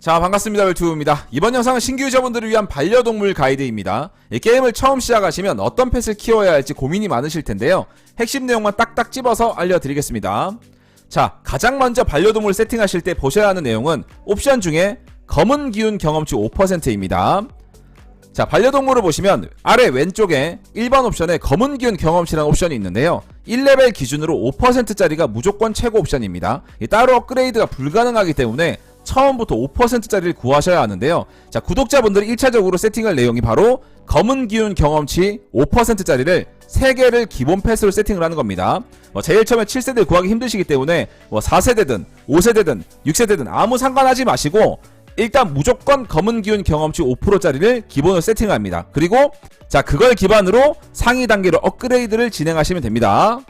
자 반갑습니다. 웰투입니다. 이번 영상은 신규 유저분들을 위한 반려동물 가이드입니다. 이 게임을 처음 시작하시면 어떤 펫을 키워야 할지 고민이 많으실 텐데요. 핵심 내용만 딱딱 집어서 알려드리겠습니다. 자 가장 먼저 반려동물 세팅하실 때 보셔야 하는 내용은 옵션 중에 검은 기운 경험치 5%입니다. 자 반려동물을 보시면 아래 왼쪽에 1번 옵션에 검은 기운 경험치라는 옵션이 있는데요. 1레벨 기준으로 5%짜리가 무조건 최고 옵션입니다. 이 따로 업그레이드가 불가능하기 때문에 처음부터 5%짜리를 구하셔야 하는데요 자 구독자분들이 1차적으로 세팅할 내용이 바로 검은 기운 경험치 5%짜리를 3개를 기본 패스로 세팅을 하는 겁니다 뭐 제일 처음에 7세대 구하기 힘드시기 때문에 뭐 4세대든 5세대든 6세대든 아무 상관하지 마시고 일단 무조건 검은 기운 경험치 5%짜리를 기본으로 세팅합니다. 그리고 자 그걸 기반으로 상위 단계로 업그레이드를 진행하시면 됩니다.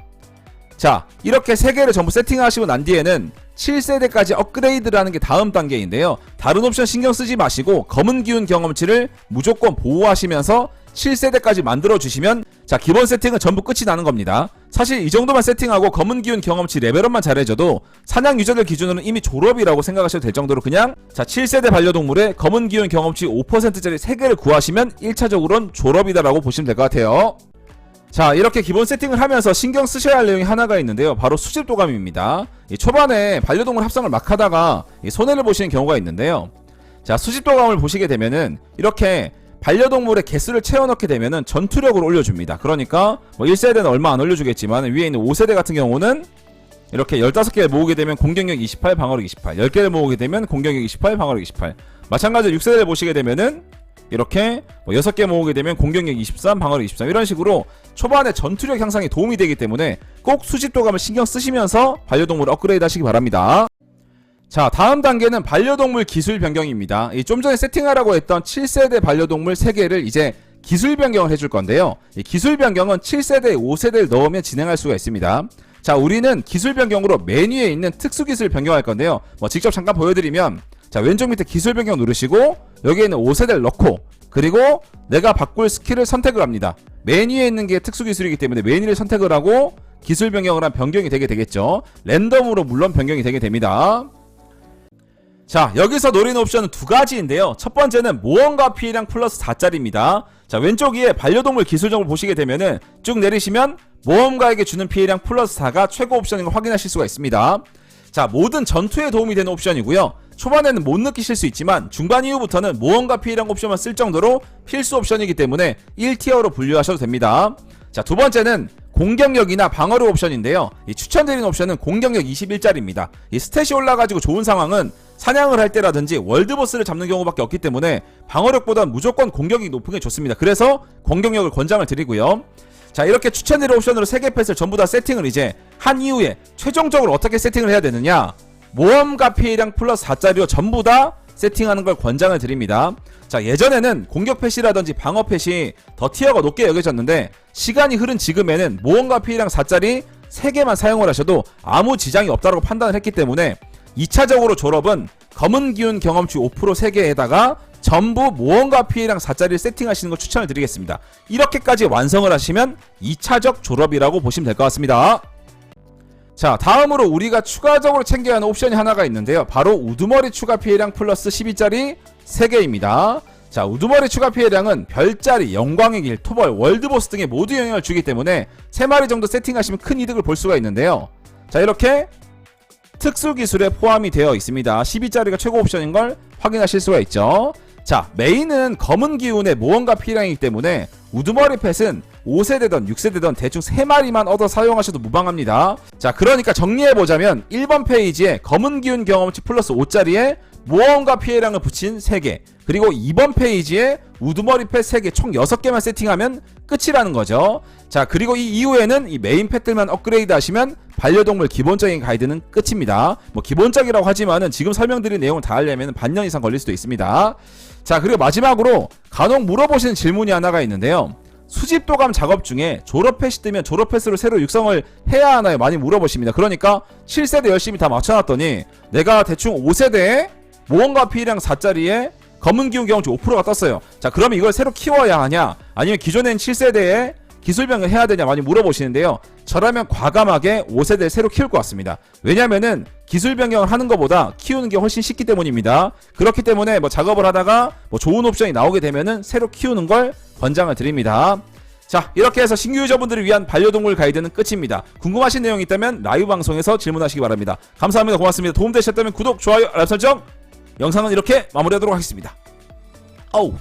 자 이렇게 세 개를 전부 세팅하시고 난 뒤에는 7세대까지 업그레이드를 하는 게 다음 단계인데요. 다른 옵션 신경 쓰지 마시고 검은 기운 경험치를 무조건 보호하시면서 7세대까지 만들어 주시면 자 기본 세팅은 전부 끝이 나는 겁니다. 사실 이 정도만 세팅하고 검은 기운 경험치 레벨업만 잘해줘도 사냥 유저들 기준으로는 이미 졸업이라고 생각하셔도 될 정도로 그냥 자 7세대 반려동물의 검은 기운 경험치 5%짜리 3개를 구하시면 1차적으로는 졸업이다라고 보시면 될 것 같아요. 자 이렇게 기본 세팅을 하면서 신경 쓰셔야 할 내용이 하나가 있는데요. 바로 수집 도감입니다. 이 초반에 반려동물 합성을 막 하다가 이 손해를 보시는 경우가 있는데요. 자 수집 도감을 보시게 되면은 이렇게 반려동물의 개수를 채워넣게 되면은 전투력을 올려줍니다. 그러니까 뭐 1세대는 얼마 안 올려주겠지만 위에 있는 5세대 같은 경우는 이렇게 15개를 모으게 되면 공격력 28, 방어력 28 10개를 모으게 되면 공격력 28, 방어력 28 마찬가지로 6세대를 보시게 되면은 이렇게 뭐 6개 모으게 되면 공격력 23, 방어력 23 이런 식으로 초반에 전투력 향상에 도움이 되기 때문에 꼭 수집도감을 신경 쓰시면서 반려동물 업그레이드 하시기 바랍니다. 자 다음 단계는 반려동물 기술 변경입니다. 이좀 전에 세팅하라고 했던 7세대 반려동물 3개를 이제 기술 변경을 해줄 건데요. 이 기술 변경은 7세대, 5세대를 넣으면 진행할 수가 있습니다. 자 우리는 기술 변경으로 메뉴에 있는 특수 기술 변경할 건데요. 뭐 직접 잠깐 보여드리면 자 왼쪽 밑에 기술 변경 누르시고 여기에 있는 5세대를 넣고 그리고 내가 바꿀 스킬을 선택을 합니다. 메뉴에 있는 게 특수 기술이기 때문에 메뉴를 선택을 하고 기술 변경을 한 변경이 되게 되겠죠. 랜덤으로 물론 변경이 되게 됩니다. 자 여기서 노리는 옵션은 두 가지인데요 첫 번째는 모험가 피해량 플러스 4짜리입니다 자 왼쪽 위에 반려동물 기술점을 보시게 되면은 쭉 내리시면 모험가에게 주는 피해량 플러스 4가 최고 옵션인 걸 확인하실 수가 있습니다 자 모든 전투에 도움이 되는 옵션이고요 초반에는 못 느끼실 수 있지만 중반 이후부터는 모험가 피해량 옵션만 쓸 정도로 필수 옵션이기 때문에 1티어로 분류하셔도 됩니다 자 두 번째는 공격력이나 방어력 옵션인데요 이 추천드리는 옵션은 공격력 21짜리입니다 이 스탯이 올라가지고 좋은 상황은 사냥을 할 때라든지 월드보스를 잡는 경우밖에 없기 때문에 방어력보단 무조건 공격이 높은 게 좋습니다. 그래서 공격력을 권장을 드리고요. 자 이렇게 추천드릴 옵션으로 3개 펫을 전부 다 세팅을 이제 한 이후에 최종적으로 어떻게 세팅을 해야 되느냐 모험가 피해량 플러스 4짜리로 전부 다 세팅하는 걸 권장을 드립니다. 자 예전에는 공격 펫이라든지 방어 펫이 더 티어가 높게 여겨졌는데 시간이 흐른 지금에는 모험가 피해량 4짜리 3개만 사용을 하셔도 아무 지장이 없다고 판단을 했기 때문에 2차적으로 졸업은 검은 기운 경험치 5% 3개에다가 전부 모험가 피해량 4짜리를 세팅하시는 걸 추천을 드리겠습니다. 이렇게까지 완성을 하시면 2차적 졸업이라고 보시면 될 것 같습니다. 자 다음으로 우리가 추가적으로 챙겨야 하는 옵션이 하나가 있는데요. 바로 우두머리 추가 피해량 플러스 12짜리 3개입니다. 자 우두머리 추가 피해량은 별자리, 영광의 길, 토벌, 월드보스 등에 모두 영향을 주기 때문에 3마리 정도 세팅하시면 큰 이득을 볼 수가 있는데요. 자 이렇게 특수 기술에 포함이 되어 있습니다. 12짜리가 최고 옵션인 걸 확인하실 수가 있죠. 자, 메인은 검은 기운의 모험가 피량이기 때문에 우두머리 펫은 5세대든 6세대든 대충 3마리만 얻어 사용하셔도 무방합니다. 자, 그러니까 정리해보자면 1번 페이지에 검은 기운 경험치 플러스 5짜리에 모험가 피해량을 붙인 3개 그리고 2번 페이지에 우두머리 펫 3개 총 6개만 세팅하면 끝이라는 거죠. 자 그리고 이 이후에는 이 메인 펫들만 업그레이드 하시면 반려동물 기본적인 가이드는 끝입니다. 뭐 기본적이라고 하지만은 지금 설명드린 내용을 다 하려면 반년 이상 걸릴 수도 있습니다. 자 그리고 마지막으로 간혹 물어보시는 질문이 하나가 있는데요 수집도감 작업 중에 졸업펫이 뜨면 졸업펫으로 새로 육성을 해야 하나요? 많이 물어보십니다. 그러니까 7세대 열심히 다 맞춰놨더니 내가 대충 5세대에 모험가 피해량 4짜리에 검은 기운 경험치 5%가 떴어요. 자, 그러면 이걸 새로 키워야 하냐? 아니면 기존엔 7세대에 기술 변경 해야 되냐 많이 물어보시는데요. 저라면 과감하게 5세대를 새로 키울 것 같습니다. 왜냐면은 기술 변경을 하는 것보다 키우는 게 훨씬 쉽기 때문입니다. 그렇기 때문에 뭐 작업을 하다가 뭐 좋은 옵션이 나오게 되면은 새로 키우는 걸 권장을 드립니다. 자, 이렇게 해서 신규 유저분들을 위한 반려동물 가이드는 끝입니다. 궁금하신 내용이 있다면 라이브 방송에서 질문하시기 바랍니다. 감사합니다. 고맙습니다. 도움되셨다면 구독, 좋아요, 알람 설정. 영상은 이렇게 마무리하도록 하겠습니다. 어우.